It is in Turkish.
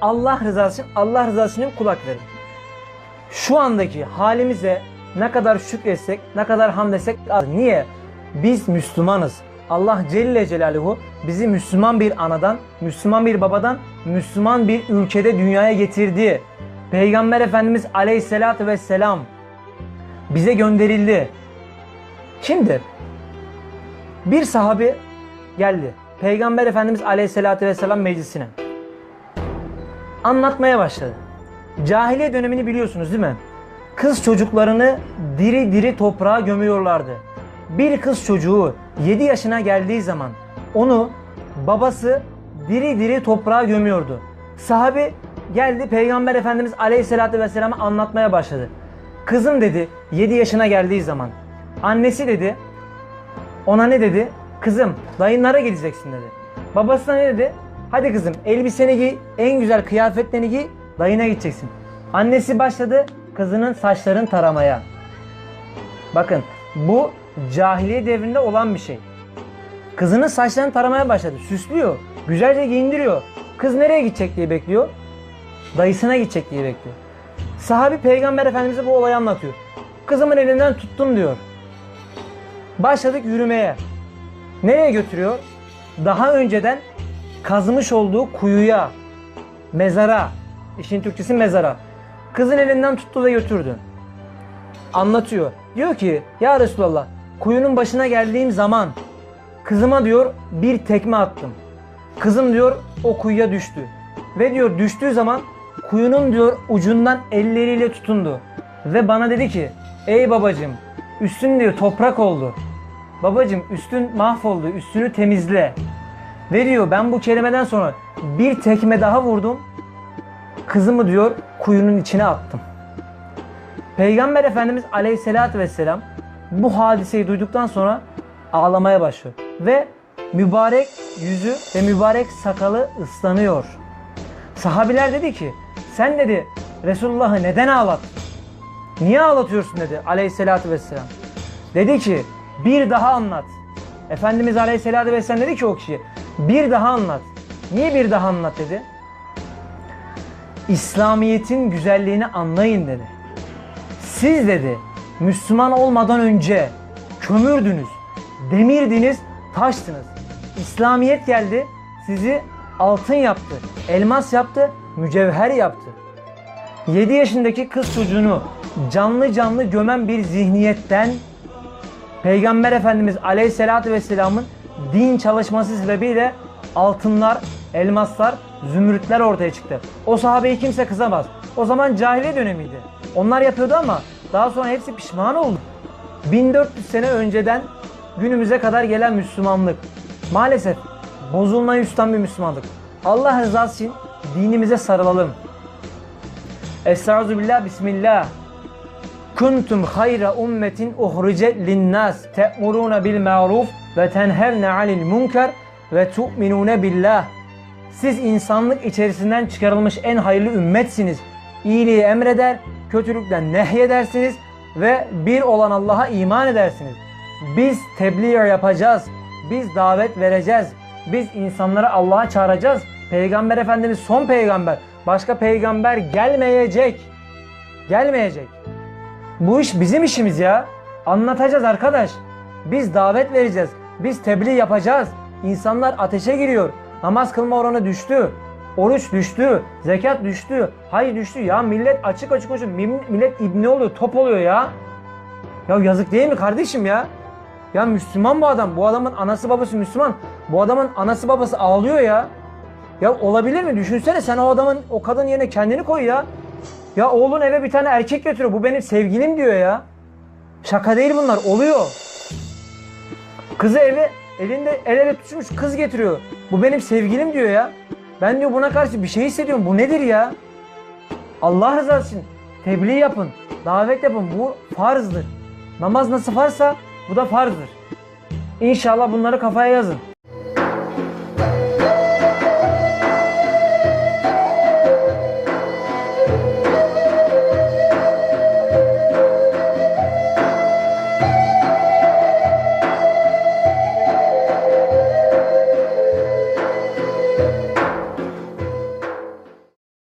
Allah rızası için Allah rızası için kulak verin. Şu andaki halimize ne kadar şükretsek, ne kadar hamd etsek az. Niye? Biz Müslümanız. Allah Celle Celaluhu bizi Müslüman bir anadan, Müslüman bir babadan, Müslüman bir ülkede dünyaya getirdi. Peygamber Efendimiz Aleyhisselatü Vesselam bize gönderildi. Şimdi bir sahabi geldi. Peygamber Efendimiz Aleyhisselatü Vesselam meclisine. Anlatmaya başladı. Cahiliye dönemini biliyorsunuz değil mi? Kız çocuklarını diri diri toprağa gömüyorlardı. Bir kız çocuğu 7 yaşına geldiği zaman onu babası diri diri toprağa gömüyordu. Sahabi geldi Peygamber Efendimiz Aleyhisselatü Vesselam'a anlatmaya başladı. Kızım dedi 7 yaşına geldiği zaman. Annesi dedi ona ne dedi? Kızım dayınlara gideceksin dedi. Babasına ne dedi? Hadi kızım elbiseni giy, en güzel kıyafetlerini giy, dayına gideceksin. Annesi başladı kızının saçlarını taramaya. Bakın bu cahiliye devrinde olan bir şey. Kızının saçlarını taramaya başladı. Süslüyor. Güzelce giyindiriyor. Kız nereye gidecek diye bekliyor. Dayısına gidecek diye bekliyor. Sahabi peygamber efendimize bu olayı anlatıyor. Kızımın elinden tuttum diyor. Başladık yürümeye. Nereye götürüyor? Daha önceden kazmış olduğu kuyuya, mezara. İşin Türkçesi mezara. Kızın elinden tuttu ve götürdü. Anlatıyor. Diyor ki ya Resulallah kuyunun başına geldiğim zaman kızıma diyor bir tekme attım. Kızım diyor o kuyuya düştü. Ve diyor düştüğü zaman kuyunun diyor ucundan elleriyle tutundu. Ve bana dedi ki ey babacım üstün diyor toprak oldu. Babacım üstün mahvoldu üstünü temizle. Ve diyor ben bu kelimeden sonra bir tekme daha vurdum. Kızımı diyor kuyunun içine attım. Peygamber Efendimiz Aleyhisselatü Vesselam bu hadiseyi duyduktan sonra ağlamaya başlıyor. Ve mübarek yüzü ve mübarek sakalı ıslanıyor. Sahabiler dedi ki sen dedi Resulullah'ı neden ağlattın? Niye ağlatıyorsun dedi Aleyhisselatü Vesselam. Dedi ki bir daha anlat. Efendimiz Aleyhisselatü Vesselam dedi ki o kişiye bir daha anlat. Niye bir daha anlat dedi? İslamiyet'in güzelliğini anlayın dedi. Siz dedi Müslüman olmadan önce kömürdünüz, demirdiniz, taştınız. İslamiyet geldi, sizi altın yaptı, elmas yaptı, mücevher yaptı. 7 yaşındaki kız çocuğunu canlı canlı gömen bir zihniyetten Peygamber Efendimiz Aleyhisselatü Vesselam'ın din çalışması sebebiyle altınlar, elmaslar, zümrütler ortaya çıktı. O sahabeyi kimse kızamaz. O zaman cahiliye dönemiydi. Onlar yapıyordu ama daha sonra hepsi pişman oldu. 1400 sene önceden günümüze kadar gelen Müslümanlık maalesef bozulmayı üstten bir Müslümanlık. Allah rızası için dinimize sarılalım. Estağfirullah, Bismillah. Kuntum hayra ummetin uhricet linnas te'muruna bil ma'ruf ve tenhevne anil munker ve tu'minune billah. Siz insanlık içerisinden çıkarılmış en hayırlı ümmetsiniz. İyiliği emreder, kötülükten nehyedersiniz ve bir olan Allah'a iman edersiniz. Biz tebliğ yapacağız. Biz davet vereceğiz. Biz insanları Allah'a çağıracağız. Peygamber Efendimiz son peygamber. Başka peygamber gelmeyecek. Gelmeyecek. Bu iş bizim işimiz ya. Anlatacağız arkadaş. Biz davet vereceğiz. Biz tebliğ yapacağız. İnsanlar ateşe giriyor. Namaz kılma oranı düştü. Oruç düştü. Zekat düştü. Hay düştü. Ya millet açık açık konuşuyor. Millet ibne oluyor. Top oluyor ya. Ya yazık değil mi kardeşim ya? Ya Müslüman bu adam. Bu adamın anası babası Müslüman. Bu adamın anası babası ağlıyor ya. Ya olabilir mi? Düşünsene sen o adamın o kadın yerine kendini koy ya. Ya oğlun eve bir tane erkek götürüyor. Bu benim sevgilim diyor ya. Şaka değil bunlar. Oluyor. Kızı eve elinde el ele tutuşmuş kız getiriyor. Bu benim sevgilim diyor ya. Ben diyor buna karşı bir şey hissediyorum. Bu nedir ya? Allah rızası için tebliğ yapın. Davet yapın. Bu farzdır. Namaz nasıl farsa bu da farzdır. İnşallah bunları kafaya yazın.